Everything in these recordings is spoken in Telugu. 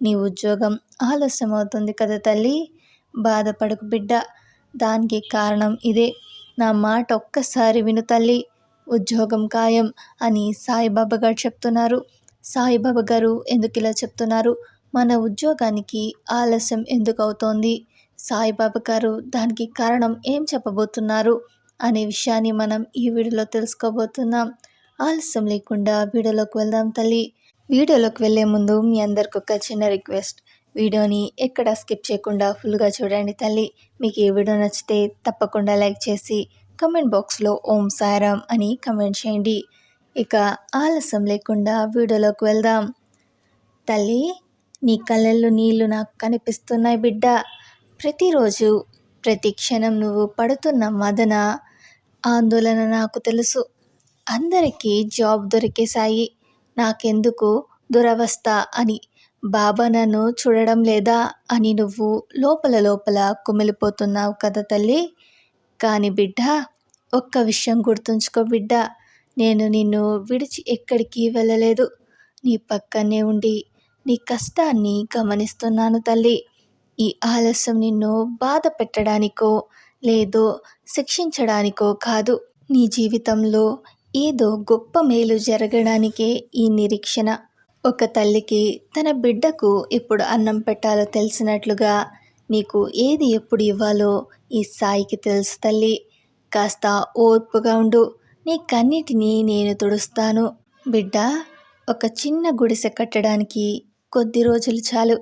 నీ ఉద్యోగం ఆలస్యం అవుతుంది కదా తల్లి. బాధపడకు బిడ్డ. దానికి కారణం ఇదే. నా మాట ఒక్కసారి విను తల్లి. ఉద్యోగం ఖాయం అని సాయిబాబా గారు చెప్తున్నారు. సాయిబాబా గారు ఎందుకు ఇలా చెప్తున్నారు? మన ఉద్యోగానికి ఆలస్యం ఎందుకు అవుతోంది? సాయిబాబా గారు దానికి కారణం ఏం చెప్పబోతున్నారు? అనే విషయాన్ని మనం ఈ వీడియోలో తెలుసుకోబోతున్నాం. ఆలస్యం లేకుండా వీడియోలోకి వెళ్దాం తల్లి. వీడియోలోకి వెళ్ళే ముందు మీ అందరికి ఒక చిన్న రిక్వెస్ట్. వీడియోని ఎక్కడ స్కిప్ చేయకుండా ఫుల్గా చూడండి తల్లి. మీకు ఈ వీడియో నచ్చితే తప్పకుండా లైక్ చేసి కమెంట్ బాక్స్లో ఓం సారాం అని కమెంట్ చేయండి. ఇక ఆలస్యం లేకుండా వీడియోలోకి వెళ్దాం. తల్లి నీ కళ్ళల్లో నీళ్ళు నాకు కనిపిస్తున్నాయి బిడ్డ. ప్రతిరోజు ప్రతి క్షణం నువ్వు పడుతున్న మదన ఆందోళన నాకు తెలుసు. అందరికీ జాబ్ దొరికేశాయి. నాకెందుకు దురవస్థ అని. బాబా నన్ను చూడడం లేదా అని నువ్వు లోపల లోపల కుమిలిపోతున్నావు కదా తల్లి. కానీ బిడ్డ ఒక్క విషయం గుర్తుంచుకో బిడ్డ. నేను నిన్ను విడిచి ఎక్కడికి వెళ్ళలేదు. నీ పక్కనే ఉండి నీ కష్టాన్ని గమనిస్తున్నాను తల్లి. ఈ ఆలస్యం నిన్ను బాధ పెట్టడానికో లేదో శిక్షించడానికో కాదు. నీ జీవితంలో ఏదో గొప్ప మేలు జరగడానికే ఈ నిరీక్షణ. ఒక తల్లికి తన బిడ్డకు ఎప్పుడు అన్నం పెట్టాలో తెలిసినట్లుగా నీకు ఏది ఎప్పుడు ఇవ్వాలో ఈ సాయికి తెలుసు తల్లి. కాస్త ఓర్పుగా ఉండు. నీ కన్నిటిని నేను తుడుస్తాను. బిడ్డ ఒక చిన్న గుడిసె కట్టడానికి కొద్ది రోజులు చాలు.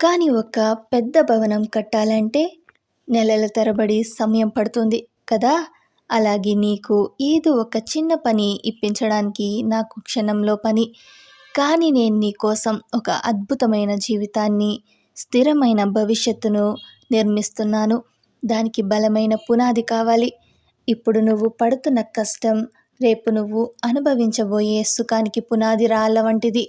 కానీ ఒక పెద్ద భవనం కట్టాలంటే నెలల తరబడి సమయం పడుతుంది కదా? అలాగే నీకు ఏదో ఒక చిన్న పని ఇప్పించడానికి నాకు క్షణంలో పని. కానీ నేను నీ కోసం ఒక అద్భుతమైన జీవితాన్ని స్థిరమైన భవిష్యత్తును నిర్మిస్తున్నాను. దానికి బలమైన పునాది కావాలి. ఇప్పుడు నువ్వు పడుతున్న కష్టం రేపు నువ్వు అనుభవించబోయే సుఖానికి పునాది రాళ్ళ వంటిది.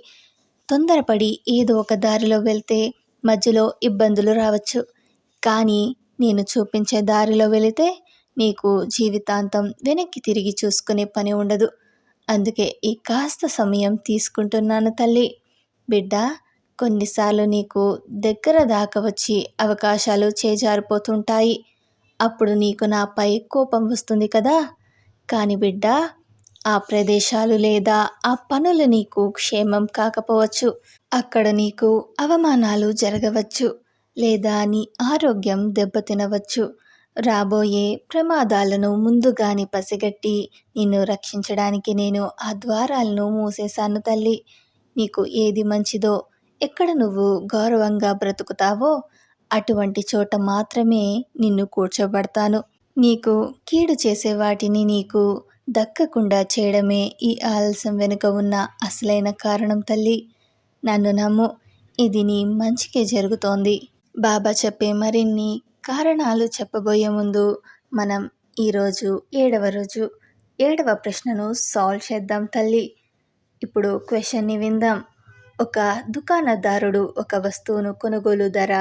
తొందరపడి ఏదో ఒక దారిలో వెళ్తే మధ్యలో ఇబ్బందులు రావచ్చు. కానీ నేను చూపించే దారిలో వెళితే నీకు జీవితాంతం వెనక్కి తిరిగి చూసుకునే పని ఉండదు. అందుకే ఈ కాస్త సమయం తీసుకుంటున్నాను తల్లి. బిడ్డ కొన్నిసార్లు నీకు దగ్గర దాకా వచ్చి అవకాశాలు చేజారిపోతుంటాయి. అప్పుడు నీకు నాపై కోపం వస్తుంది కదా. కానీ బిడ్డ ఆ ప్రదేశాలు లేదా ఆ పనులు నీకు క్షేమం కాకపోవచ్చు. అక్కడ నీకు అవమానాలు జరగవచ్చు లేదా నీ ఆరోగ్యం దెబ్బతినవచ్చు. రాబోయే ప్రమాదాలను ముందుగానే పసిగట్టి నిన్ను రక్షించడానికి నేను ఆ ద్వారాలను మూసేశాను తల్లి. నీకు ఏది మంచిదో ఎక్కడ నువ్వు గౌరవంగా బ్రతుకుతావో అటువంటి చోట మాత్రమే నిన్ను కూర్చోబడతాను. నీకు కీడు చేసే వాటిని నీకు దక్కకుండా చేయడమే ఈ ఆలస్యం వెనుక ఉన్న అసలైన కారణం తల్లి. నన్ను నమ్ము ఇది నీ మంచికే జరుగుతోంది. బాబా చెప్పే మరిన్ని కారణాలు చెప్పబోయే ముందు మనం ఈరోజు ఏడవ రోజు ఏడవ ప్రశ్నను సాల్వ్ చేద్దాం తల్లి. ఇప్పుడు క్వశ్చన్ని విందాం. ఒక దుకాణదారుడు ఒక వస్తువును కొనుగోలు ధర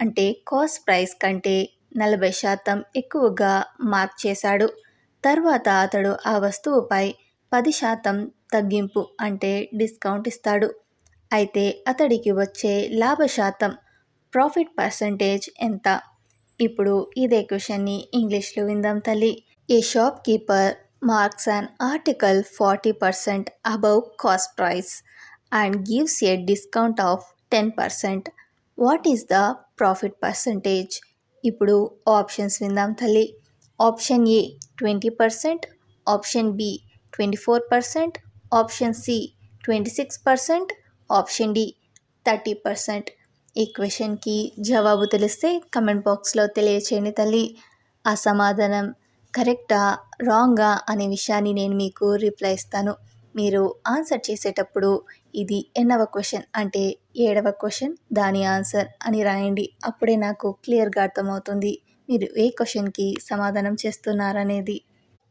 అంటే కాస్ట్ ప్రైస్ కంటే నలభై శాతం ఎక్కువగా మార్క్ చేశాడు. తర్వాత అతడు ఆ వస్తువుపై పది శాతం తగ్గింపు అంటే డిస్కౌంట్ ఇస్తాడు. అయితే అతడికి వచ్చే లాభ శాతం ప్రాఫిట్ పర్సంటేజ్ ఎంత? ఇప్పుడు ఇదే క్వశ్చన్ని ఇంగ్లీష్లో విందాం తల్లి. A shopkeeper marks an article forty percent above cost price and gives a discount of ten percent? What is the profit percentage? ఇప్పుడు ఆప్షన్స్ విందాం తల్లి. Option A twenty percent option B twenty four percent option C twenty six percent option D thirty percent. ఈ క్వశ్చన్కి జవాబు తెలిస్తే కమెంట్ బాక్స్లో తెలియచేయండి తల్లి. ఆ సమాధానం కరెక్టా రాంగా అనే విషయాన్ని నేను మీకు రిప్లై ఇస్తాను. మీరు ఆన్సర్ చేసేటప్పుడు ఇది ఎన్నవ క్వశ్చన్ అంటే ఏడవ క్వశ్చన్ దాని ఆన్సర్ అని రాయండి. అప్పుడే నాకు క్లియర్గా అర్థమవుతుంది మీరు ఏ క్వశ్చన్కి సమాధానం చేస్తున్నారనేది.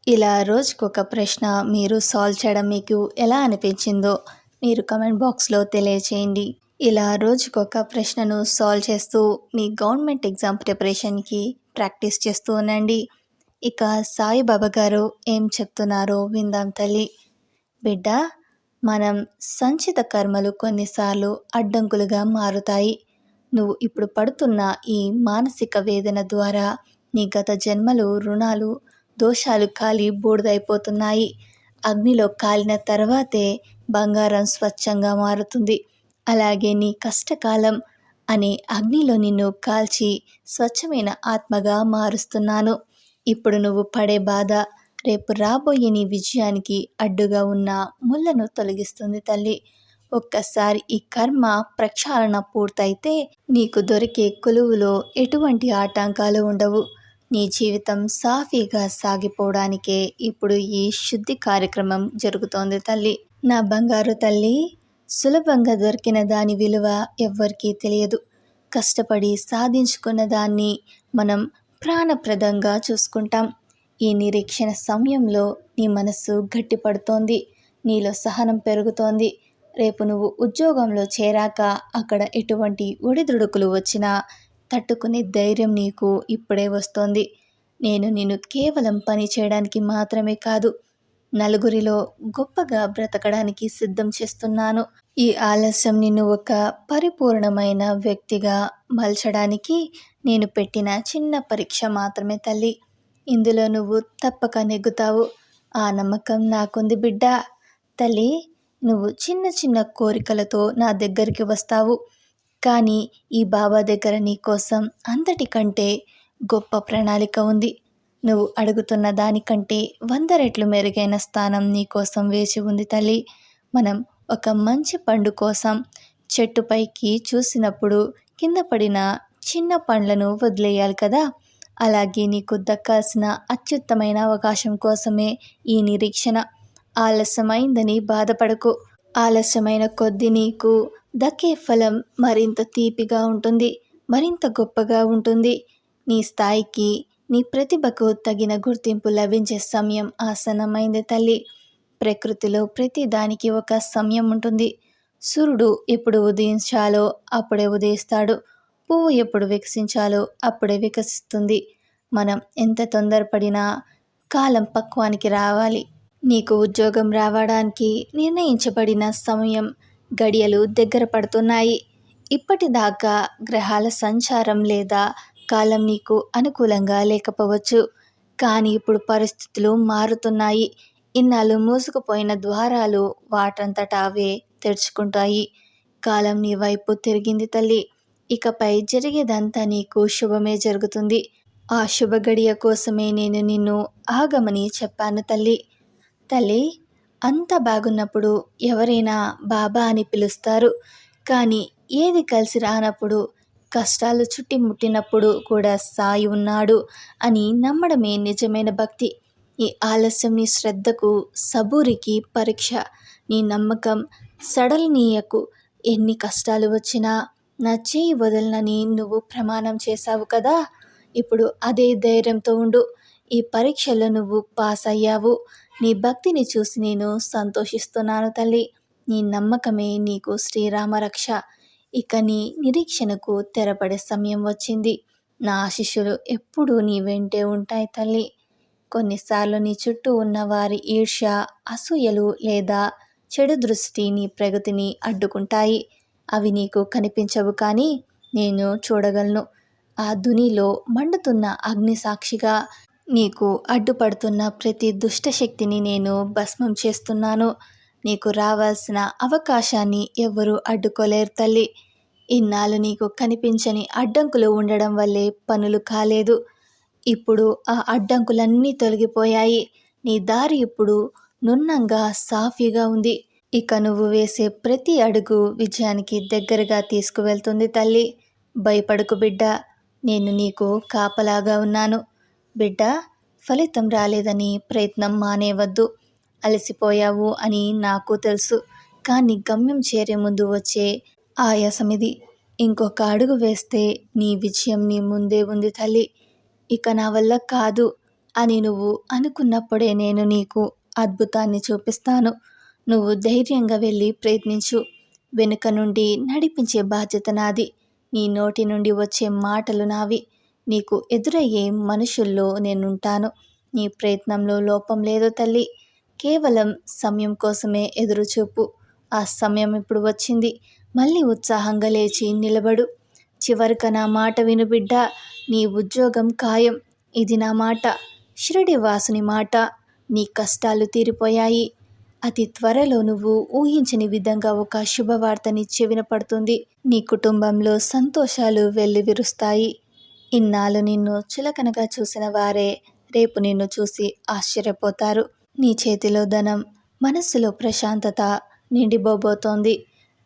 ఇలా రోజుకొక ప్రశ్న మీరు సాల్వ్ చేయడం మీకు ఎలా అనిపించిందో మీరు కమెంట్ బాక్స్లో తెలియచేయండి. ఇలా రోజుకొక ప్రశ్నను సాల్వ్ చేస్తూ మీ గవర్నమెంట్ ఎగ్జామ్ ప్రిపరేషన్కి ప్రాక్టీస్ చేస్తూ ఉండండి. ఇక సాయిబాబా గారు ఏం చెప్తున్నారో విందాం తల్లి. బిడ్డ మనం సంచిత కర్మలు కొన్నిసార్లు అడ్డంకులుగా మారుతాయి. నువ్వు ఇప్పుడు పడుతున్న ఈ మానసిక వేదన ద్వారా నీ గత జన్మలు రుణాలు దోషాలు కాలి బూడిదైపోతున్నాయి. అగ్నిలో కాలిన తర్వాతే బంగారం స్వచ్ఛంగా మారుతుంది. అలాగే నీ కష్టకాలం అనే అగ్నిలో నిన్ను కాల్చి స్వచ్ఛమైన ఆత్మగా మారుస్తున్నాను. ఇప్పుడు నువ్వు పడే బాధ రేపు రాబోయే నీ విజయానికి అడ్డుగా ఉన్న ముళ్ళను తొలగిస్తుంది తల్లి. ఒక్కసారి ఈ కర్మ ప్రక్షాళన పూర్తయితే నీకు దొరికే కొలువులో ఎటువంటి ఆటంకాలు ఉండవు. నీ జీవితం సాఫీగా సాగిపోవడానికే ఇప్పుడు ఈ శుద్ధి కార్యక్రమం జరుగుతోంది తల్లి. నా బంగారు తల్లి సులభంగా దొరికిన దాని విలువ ఎవ్వరికీ తెలియదు. కష్టపడి సాధించుకున్న దాన్ని మనం ప్రాణప్రదంగా చూసుకుంటాం. ఈ నిరీక్షణ సమయంలో నీ మనసు గట్టిపడుతోంది. నీలో సహనం పెరుగుతోంది. రేపు నువ్వు ఉద్యోగంలో చేరాక అక్కడ ఎటువంటి ఒడిదుడుకులు వచ్చినా తట్టుకునే ధైర్యం నీకు ఇప్పుడే వస్తోంది. నేను నిన్ను కేవలం పని చేయడానికి మాత్రమే కాదు నలుగురిలో గొప్పగా బ్రతకడానికి సిద్ధం చేస్తున్నాను. ఈ ఆలస్యం నిన్ను ఒక పరిపూర్ణమైన వ్యక్తిగా మలచడానికి నేను పెట్టిన చిన్న పరీక్ష మాత్రమే తల్లి. ఇందులో నువ్వు తప్పక నెగ్గుతావు. ఆ నమ్మకం నాకుంది బిడ్డ. తల్లి నువ్వు చిన్న చిన్న కోరికలతో నా దగ్గరికి వస్తావు. కానీ ఈ బాబా దగ్గర నీ కోసం అంతటికంటే గొప్ప ప్రణాళిక ఉంది. నువ్వు అడుగుతున్న దానికంటే వంద రెట్లు మెరుగైన స్థానం నీ కోసం వేచి ఉంది తల్లి. మనం ఒక మంచి పండు కోసం చెట్టుపైకి చూసినప్పుడు కింద పడిన చిన్న పండ్లను వదిలేయాలి కదా. అలాగే నీకు దక్కాల్సిన అత్యుత్తమైన అవకాశం కోసమే ఈ నిరీక్షణ. ఆలస్యమైందని బాధపడకు. ఆలస్యమైన కొద్దీ నీకు దక్కే ఫలం మరింత తీపిగా ఉంటుంది మరింత గొప్పగా ఉంటుంది. నీ స్థాయికి నీ ప్రతిభకు తగిన గుర్తింపు లభించే సమయం ఆసనమైంది తల్లి. ప్రకృతిలో ప్రతి దానికి ఒక సమయం ఉంటుంది. సూర్యుడు ఎప్పుడు ఉదయించాలో అప్పుడే ఉదయిస్తాడు. పువ్వు ఎప్పుడు వికసించాలో అప్పుడే వికసిస్తుంది. మనం ఎంత తొందరపడినా కాలం పక్వానికి రావాలి. నీకు ఉద్యోగం రావడానికి నిర్ణయించబడిన సమయం గడియలు దగ్గర పడుతున్నాయి. ఇప్పటిదాకా గ్రహాల సంచారం లేదా కాలం నీకు అనుకూలంగా లేకపోవచ్చు. కానీ ఇప్పుడు పరిస్థితులు మారుతున్నాయి. ఇన్నాళ్ళు మూసుకుపోయిన ద్వారాలు వాటంతట అవే తెరుచుకుంటాయి. కాలం నీ వైపు తిరిగింది తల్లి. ఇకపై జరిగేదంతా నీకు శుభమే జరుగుతుంది. ఆ శుభ గడియ కోసమే నేను నిన్ను ఆగమని చెప్పాను తల్లి. తల్లి అంత బాగున్నప్పుడు ఎవరైనా బాబా అని పిలుస్తారు. కానీ ఏది కలిసి రానప్పుడు కష్టాలు చుట్టిముట్టినప్పుడు కూడా సాయి ఉన్నాడు అని నమ్మడమే నిజమైన భక్తి. ఈ ఆలస్యం నీ శ్రద్ధకు సబూరికి పరీక్ష. నీ నమ్మకం సడలనీయకు ఎన్ని కష్టాలు వచ్చినా నా చేయి వదలనని నువ్వు ప్రమాణం చేశావు కదా? ఇప్పుడు అదే ధైర్యంతో ఉండు. ఈ పరీక్షలో నువ్వు పాస్ అయ్యావు. నీ భక్తిని చూసి నేను సంతోషిస్తున్నాను తల్లి. నీ నమ్మకమే నీకు శ్రీరామ రక్ష ఇక నీ నిరీక్షణకు తెరపడే సమయం వచ్చింది. నా ఆశిష్యులు ఎప్పుడూ నీ వెంటే ఉంటాయి తల్లి. కొన్నిసార్లు నీ చుట్టూ ఉన్న వారి ఈర్ష్య అసూయలు లేదా చెడు దృష్టి నీ ప్రగతిని అడ్డుకుంటాయి. అవి నీకు కనిపించవు కానీ నేను చూడగలను. ఆ దునిలో మండుతున్న అగ్ని సాక్షిగా నీకు అడ్డుపడుతున్న ప్రతి దుష్టశక్తిని నేను భస్మం చేస్తున్నాను. నీకు రావాల్సిన అవకాశాన్ని ఎవరు అడ్డుకోలేరు తల్లి. ఇన్నాళ్ళు నీకు కనిపించని అడ్డంకులు ఉండడం వల్లే పనులు కాలేదు. ఇప్పుడు ఆ అడ్డంకులన్నీ తొలగిపోయాయి. నీ దారి ఇప్పుడు నున్నంగా సాఫీగా ఉంది. ఇక నువ్వు వేసే ప్రతి అడుగు విజయానికి దగ్గరగా తీసుకువెళ్తుంది తల్లి. భయపడుకు బిడ్డ. నేను నీకు కాపలాగా ఉన్నాను. బిడ్డ ఫలితం రాలేదని ప్రయత్నం మానేవద్దు. అలసిపోయావు అని నాకు తెలుసు. కానీ గమ్యం చేరే ముందు వచ్చే ఆయాసమిది. ఇంకొక అడుగు వేస్తే నీ విజయం నీ ముందే ఉంది తల్లి. ఇక నా వల్ల కాదు అని నువ్వు అనుకున్నప్పుడే నేను నీకు అద్భుతాన్ని చూపిస్తాను. నువ్వు ధైర్యంగా వెళ్ళి ప్రయత్నించు. వెనుక నుండి నడిపించే బాధ్యత నాది. నీ నోటి నుండి వచ్చే మాటలు నావి. నీకు ఎదురయ్యే మనుషుల్లో నేనుంటాను. నీ ప్రయత్నంలో లోపం లేదు తల్లి. కేవలం సమయం కోసమే ఎదురుచూపు. ఆ సమయం ఇప్పుడు వచ్చింది. మళ్ళీ ఉత్సాహంగా లేచి నిలబడు. చివరిక నా మాట విను బిడ్డ నీ ఉద్యోగం ఖాయం. ఇది నా మాట. షిరడి వాసుని మాట. నీ కష్టాలు తీరిపోయాయి. అతి త్వరలో నువ్వు ఊహించని విధంగా ఒక శుభవార్తని చెవిన పడుతుంది నీ కుటుంబంలో సంతోషాలు వెల్లివిరుస్తాయి ఇన్నాళ్ళు నిన్ను చులకనగా చూసిన వారే రేపు నిన్ను చూసి ఆశ్చర్యపోతారు. నీ చేతిలో ధనం మనస్సులో ప్రశాంతత నిండిపోబోతోంది.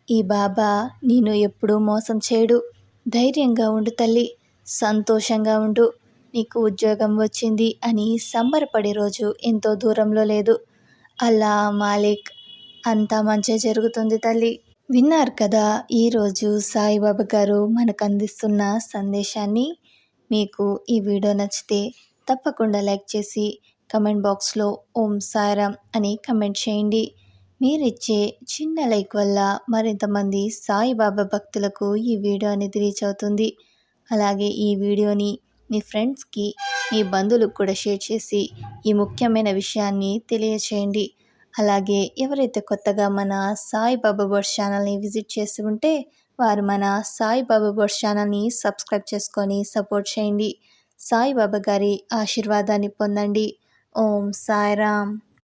ఈ బాబా నేను ఎప్పుడూ మోసం చేయడు. ధైర్యంగా ఉండు తల్లి సంతోషంగా ఉండు. నీకు ఉద్యోగం వచ్చింది అని సంబరపడే రోజు ఎంతో దూరంలో లేదు. అల్లా మాలిక్ అంతా మంచి జరుగుతుంది తల్లి. విన్నారు కదా ఈరోజు సాయిబాబా గారు మనకు అందిస్తున్న సందేశాన్ని. మీకు ఈ వీడియో నచ్చితే తప్పకుండా లైక్ చేసి కమెంట్ బాక్స్లో ఓం సాయిరామ్ అని కమెంట్ చేయండి. మీరిచ్చే చిన్న లైక్ వల్ల మరింతమంది సాయిబాబా భక్తులకు ఈ వీడియో అనేది రీచ్ అవుతుంది అలాగే ఈ వీడియోని మీ ఫ్రెండ్స్కి మీ బంధువులకు కూడా షేర్ చేసి ఈ ముఖ్యమైన విషయాన్ని తెలియచేయండి. అలాగే ఎవరైతే కొత్తగా మన సాయిబాబా బర్డ్స్ ఛానల్ని విజిట్ చేసి ఉంటే వారు మన సాయిబాబా బర్డ్స్ ఛానల్ని సబ్స్క్రైబ్ చేసుకొని సపోర్ట్ చేయండి. సాయిబాబా గారి ఆశీర్వాదాన్ని పొందండి. ఓం సాయిరామ్